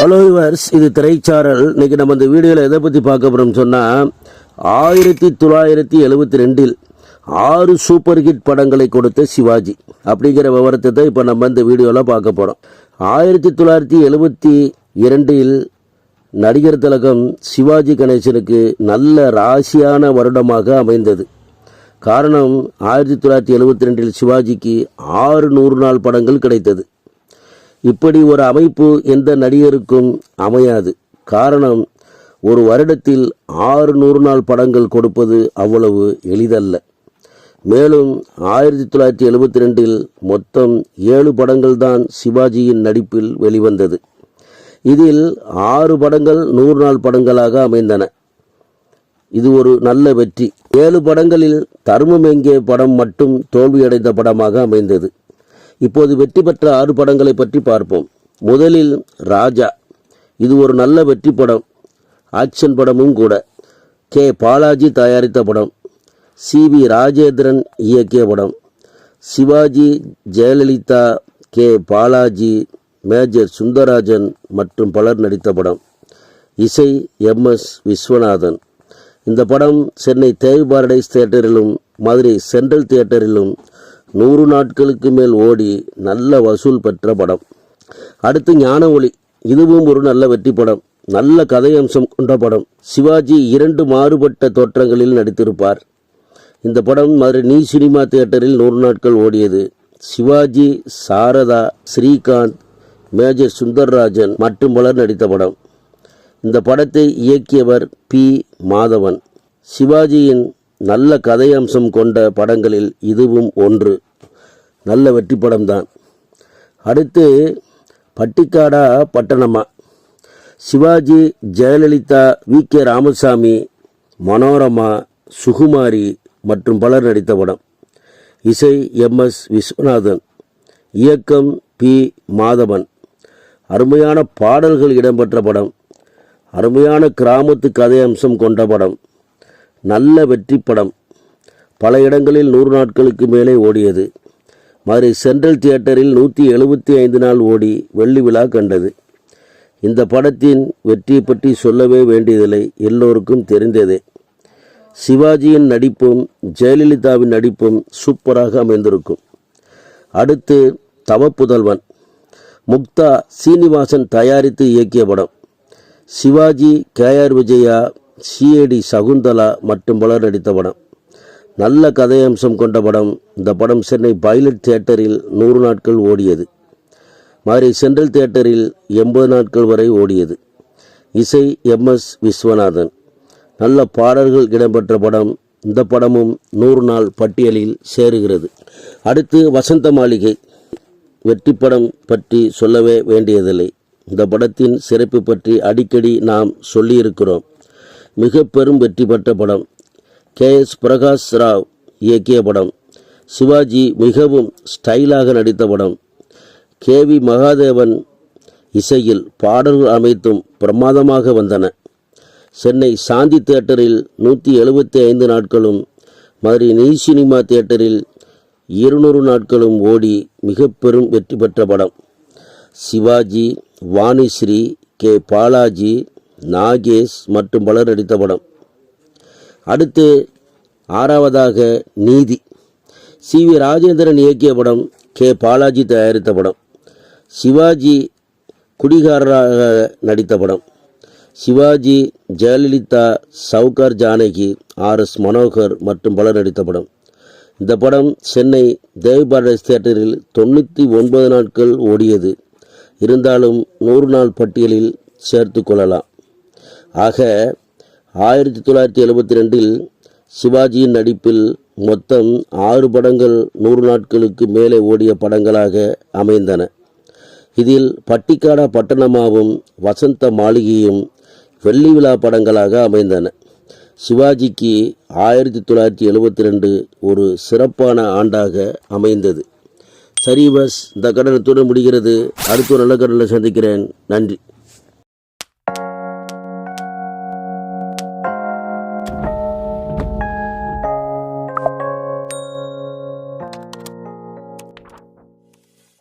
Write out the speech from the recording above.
Hello yours இது திரைச்சாரல். இன்னைக்கு நம்ம இந்த வீடியோவில் எதை பற்றி பார்க்க போகிறோம்னு சொன்னால் ஆயிரத்தி தொள்ளாயிரத்தி எழுபத்தி ரெண்டில் ஆறு சூப்பர் ஹிட் படங்களை கொடுத்த சிவாஜி. அப்படிங்கிற விவரத்தை தான் இப்போ நம்ம இந்த வீடியோவில் பார்க்க போகிறோம் ஆயிரத்தி தொள்ளாயிரத்தி எழுபத்தி இரண்டில் நடிகர் திலகம் சிவாஜி கணேசனுக்கு நல்ல ராசியான வருடமாக அமைந்தது. காரணம் ஆயிரத்தி தொள்ளாயிரத்தி எழுபத்தி ரெண்டில் சிவாஜிக்கு ஆறு நூறு நாள் படங்கள் கிடைத்தது. இப்படி ஒரு அமைப்பு எந்த நடிகருக்கும் அமையாது. காரணம் ஒரு வருடத்தில் ஆறு நூறு நாள் படங்கள் கொடுப்பது அவ்வளவு எளிதல்ல. மேலும் ஆயிரத்தி தொள்ளாயிரத்தி எழுபத்தி ரெண்டில் மொத்தம் ஏழு படங்கள் தான் சிவாஜியின் நடிப்பில் வெளிவந்தது. இதில் ஆறு படங்கள் நூறு நாள் படங்களாக அமைந்தன. இது ஒரு நல்ல வெற்றி. ஏழு படங்களில் தர்மம் எங்கே படம் மட்டும் தோல்வியடைந்த படமாக அமைந்தது. இப்போது வெற்றி பெற்ற ஆறு படங்களை பற்றி பார்ப்போம். முதலில் ராஜா. இது ஒரு நல்ல வெற்றி படம். ஆக்ஷன் படமும் கூட. கே. பாலாஜி தயாரித்த படம். சி. வி. ராஜேந்திரன் இயக்கிய படம். சிவாஜி ஜெயலலிதா கே. பாலாஜி மேஜர் சுந்தரராஜன் மற்றும் பலர் நடித்த படம். இசை எம். எஸ். விஸ்வநாதன். இந்த படம் சென்னை தேவி பாரடைஸ் தியேட்டரிலும் மதுரை சென்ட்ரல் தியேட்டரிலும் நூறு நாட்களுக்கு மேல் ஓடி நல்ல வசூல் பெற்ற படம். அடுத்து ஞான ஒளி இதுவும் ஒரு நல்ல வெற்றி படம். நல்ல கதை அம்சம் கொண்ட படம். சிவாஜி இரண்டு மாறுபட்ட தோற்றங்களில் நடித்திருப்பார். இந்த படம் மதுரை நீ சினிமா தியேட்டரில் நூறு நாட்கள் ஓடியது. சிவாஜி சாரதா ஸ்ரீகாந்த் மேஜர் சுந்தர்ராஜன் மற்றும் பலர் நடித்த படம். இந்த படத்தை இயக்கியவர் பி. மாதவன். சிவாஜியின் நல்ல கதை அம்சம் கொண்ட படங்களில் இதுவும் ஒன்று. நல்ல வெற்றி படம் தான் அடுத்து பட்டிக்காடா பட்டணமா? சிவாஜி ஜெயலலிதா வி. கே. ராமசாமி மனோரமா சுகுமாரி மற்றும் பலர் நடித்த படம். இசை எம். எஸ். விஸ்வநாதன். இயக்கம் பி. மாதவன். அருமையான பாடல்கள் இடம்பெற்ற படம். அருமையான கிராமத்து கதை அம்சம் கொண்ட படம். நல்ல வெற்றி படம் பல இடங்களில் நூறு நாட்களுக்கு மேலே ஓடியது. மதுரை சென்ட்ரல் தியேட்டரில் நூற்றி எழுபத்தி ஐந்து நாள் ஓடி வெள்ளி விழா கண்டது. இந்த படத்தின் வெற்றியை பற்றி சொல்லவே வேண்டியதில்லை எல்லோருக்கும் தெரிந்ததே. சிவாஜியின் நடிப்பும் ஜெயலலிதாவின் நடிப்பும் சூப்பராக அமைந்திருக்கும். அடுத்து தவப்புதல்வன். முக்தா சீனிவாசன் தயாரித்து இயக்கிய படம். Sivaji K R Vijaya CID Sakunthala மற்றும் பலர் நடித்த படம். நல்ல கதையம்சம் கொண்ட படம். இந்த படம் சென்னை பைலட் தியேட்டரில் நூறு நாட்கள் ஓடியது. மதுரை சென்ட்ரல் தியேட்டரில் எண்பது நாட்கள் வரை ஓடியது. இசை எம் எஸ் விஸ்வநாதன். நல்ல பாடல்கள் இடம்பெற்ற படம். இந்த படமும் நூறு நாள் பட்டியலில் சேருகிறது. அடுத்து வசந்த மாளிகை. வெற்றி படம் பற்றி சொல்லவே வேண்டியதில்லை. இந்த படத்தின் சிறப்பு பற்றி அடிக்கடி நாம் சொல்லியிருக்கிறோம். மிக பெரும் வெற்றி பெற்ற படம். கே. எஸ். பிரகாஷ் ராவ் இயக்கிய படம். சிவாஜி மிகவும் ஸ்டைலாக நடித்த படம். கே. வி. மகாதேவன் இசையில் பாடல்கள் அமைத்தும் பிரமாதமாக வந்தன. சென்னை சாந்தி தியேட்டரில் நூற்றி எழுபத்தி ஐந்து நாட்களும் மதுரை நீ சினிமா தியேட்டரில் இருநூறு நாட்களும் ஓடி மிக பெரும் வெற்றி பெற்ற படம். சிவாஜி வாணிஸ்ரீ கே. பாலாஜி நாகேஷ் மற்றும் பலர் நடித்த படம். அடுத்து ஆறாவதாக நீதி. சி. வி. ராஜேந்திரன் இயக்கிய படம் கே. பாலாஜி தயாரித்த படம். சிவாஜி குடிகாரராக நடித்த படம். சிவாஜி ஜெயலலிதா சவுகார் ஜானகி ஆர். எஸ். மனோகர் மற்றும் பலர் நடித்த படம். இந்த படம் சென்னை தேவபாரடைஸ் தியேட்டரில் தொண்ணூற்றி ஒன்பது நாட்கள் ஓடியது. இருந்தாலும் நூறு நாள் பட்டியலில் சேர்த்து கொள்ளலாம். ஆக ஆயிரத்தி தொள்ளாயிரத்தி எழுபத்தி ரெண்டில் சிவாஜியின் நடிப்பில் மொத்தம் ஆறு படங்கள் நூறு நாட்களுக்கு மேலே ஓடிய படங்களாக அமைந்தன. இதில் பட்டிக்காடா பட்டணமாவும் வசந்த மாளிகையும் வெள்ளி விழா படங்களாக அமைந்தன. சிவாஜிக்கு ஆயிரத்தி தொள்ளாயிரத்தி எழுபத்தி ரெண்டு ஒரு சிறப்பான ஆண்டாக அமைந்தது. சரி பஸ் இந்த கடனத்துடன் முடிகிறது. அடுத்த நல்ல கடனில் சந்திக்கிறேன். நன்றி.